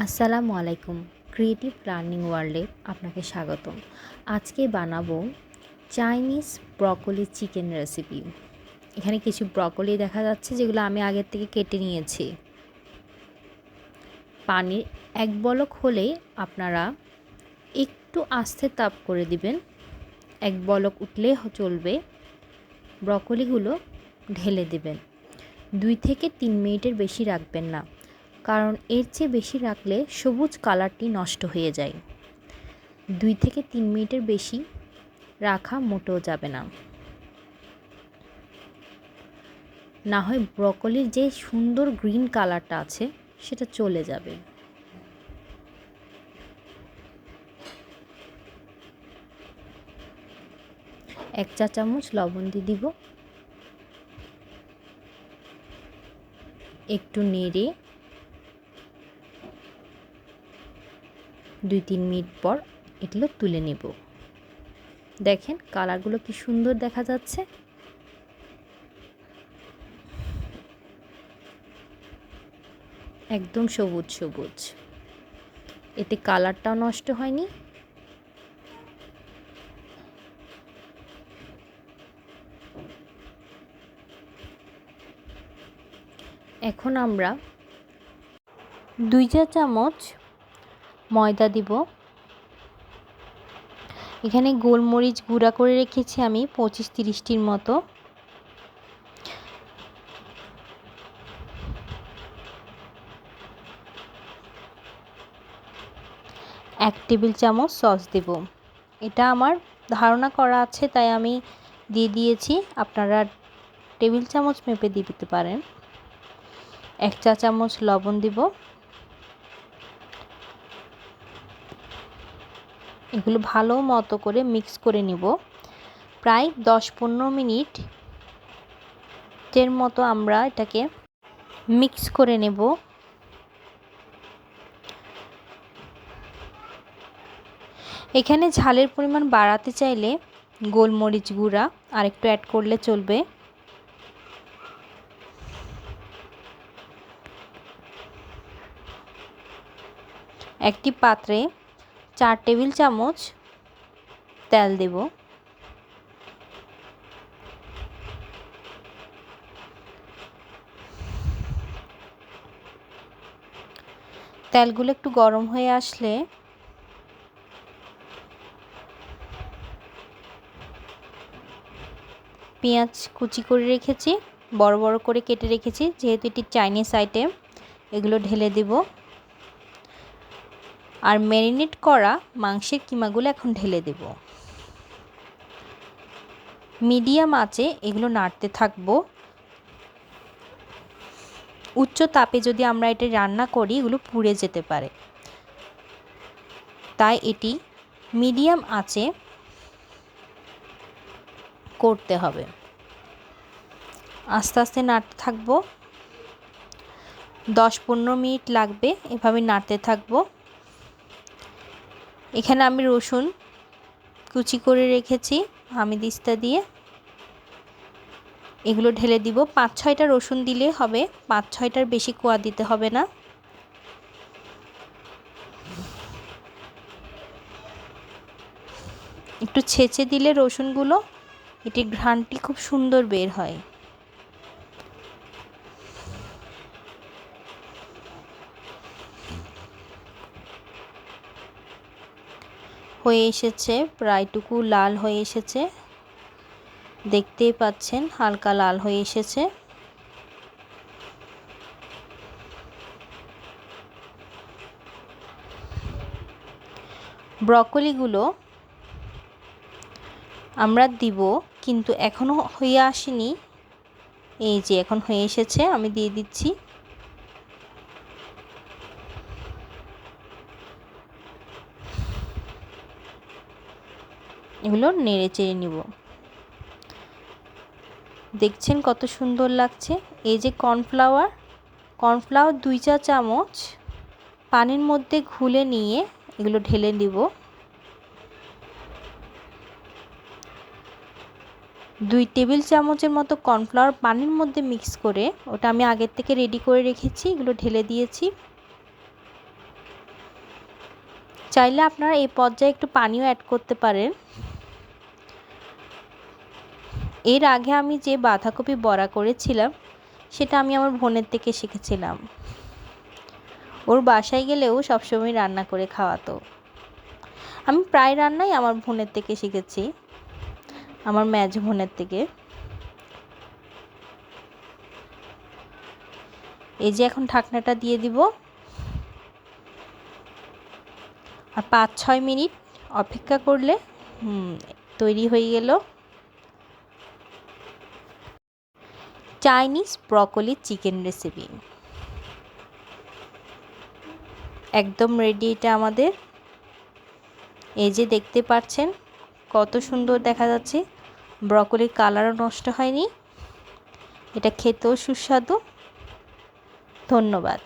আসসালামু আলাইকুম creative learning ওয়ার্ল্ডে আপনাকে স্বাগতম। আজকে বানাবো চাইনিজ ব্রকলি চিকেন রেসিপি এখানে কিছু ব্রকলি দেখা যাচ্ছে যেগুলো আমি আগের থেকে কেটে নিয়েছি। পানির এক বলক হলে আপনারা একটু আস্তে তাপ করে দিবেন। এক বলক উঠলে চলবে। ব্রকলিগুলো ঢেলে দেবেন। দুই থেকে তিন মিনিটের বেশি রাখবেন না। কারণ এর চেয়ে বেশি রাখলে সবুজ কালারটি নষ্ট হয়ে যায়। দুই থেকে তিন মিনিটের বেশি রাখা মোটেও যাবে না। না হয় ব্রকলির যে সুন্দর গ্রিন কালারটা আছে, সেটা চলে যাবে। এক চা চামচ লবণ দিয়ে দিব। একটু নেড়ে দুই তিন মিনিট পর এগুলো তুলে নেব। দেখেন কালারগুলো কি সুন্দর দেখা যাচ্ছে। একদম সবুজ সবুজ। এতে কালারটাও নষ্ট হয়নি। এখন আমরা দুই চা চামচ ময়দা দিব। এখানে গোলমরিচ গুঁড়া করে রেখেছি আমি পঁচিশ তিরিশটির মতো। এক টেবিল চামচ সস দেব। এটা আমার ধারণা করা আছে, তাই আমি দিয়ে দিয়েছি। আপনারা টেবিল চামচ মেপে দিয়ে দিতে পারেন। এক চা চামচ লবণ দিব। এগুলো ভালো মতো করে মিক্স করে নিব। প্রায় দশ পনেরো মিনিট এর মতো আমরা এটাকে মিক্স করে নেব। এখানে ঝালের পরিমাণ বাড়াতে চাইলে গোলমরিচ গুঁড়া আর একটু অ্যাড করলে চলবে। একটি পাত্রে চার টেবিল চামচ তেল দেব। তেলগুলো একটু গরম হয়ে আসলে পেঁয়াজ কুচি করে রেখেছি, বড় বড় করে কেটে রেখেছি, যেহেতু এটি চাইনিজ আইটেম এগুলো ঢেলে দেবো। আর ম্যারিনেট করা মাংসের কিমাগুলো এখন ঢেলে দেব। মিডিয়াম আঁচে এগুলো নাড়তে থাকব। উচ্চ তাপে যদি আমরা এটা রান্না করি, এগুলো পুড়ে যেতে পারে। তাই এটি মিডিয়াম আঁচে করতে হবে। আস্তে আস্তে নাড়তে থাকব। দশ পনেরো মিনিট লাগবে এভাবে নাড়তে থাকব। এখানে আমি রসুন কুচি করে রেখেছি, আমি দিস্তা দিয়ে। এগুলো ঢেলে দিব। পাঁচ ছয়টা রসুন দিলে হবে। পাঁচ ছয়টার বেশি কোয়া দিতে হবে না। একটু ছেঁচে দিলে রসুনগুলো, এটির ঘ্রাণটি খুব সুন্দর বের হয়। হয়ে এসেছে, প্রায়টুকু লাল হয়ে এসেছে। দেখতেই পাচ্ছেন, হালকা লাল হয়ে এসেছে। ব্রকলিগুলো আমরা দিব, কিন্তু এখনও হয়ে আসেনি। এই যে, এখন হয়ে এসেছে, আমি দিয়ে দিচ্ছি। এগুলো নেড়ে চেড়ে নিব। দেখছেন কত সুন্দর লাগছে? এই যে কর্নফ্লাওয়ার কর্নফ্লাওয়ার দুই চা চামচ পানির মধ্যে ঘুলে নিয়ে এগুলো ঢেলে দিব দুই টেবিল চামচের মতো কর্নফ্লাওয়ার পানির মধ্যে মিক্স করে ওটা আমি আগের থেকে রেডি করে রেখেছি, এগুলো ঢেলে দিয়েছি। চাইলে আপনারা এই পর্যায়ে একটু পানিও অ্যাড করতে পারেন। এর আগে আমি যে বাঁধাকপি বড়া করেছিলাম, সেটা আমি আমার বোনের থেকে শিখেছিলাম। ওর বাসায় গেলেও সবসময় রান্না করে খাওয়াতো। আমি প্রায় রান্নাই আমার বোনের থেকে শিখেছি, আমার ম্যাজ বোনের থেকে। এই যে এখন ঢাকনাটা দিয়ে দিব। আর পাঁচ ছয় মিনিট অপেক্ষা করলে তৈরি হয়ে গেল। Chinese broccoli chicken recipe. একদম রেডি এটা আমাদের। এই যে দেখতে পাচ্ছেন, কত সুন্দর দেখা যাচ্ছে। ব্রকোলির কালারও নষ্ট হয়নি। এটা খেতেও সুস্বাদু। ধন্যবাদ।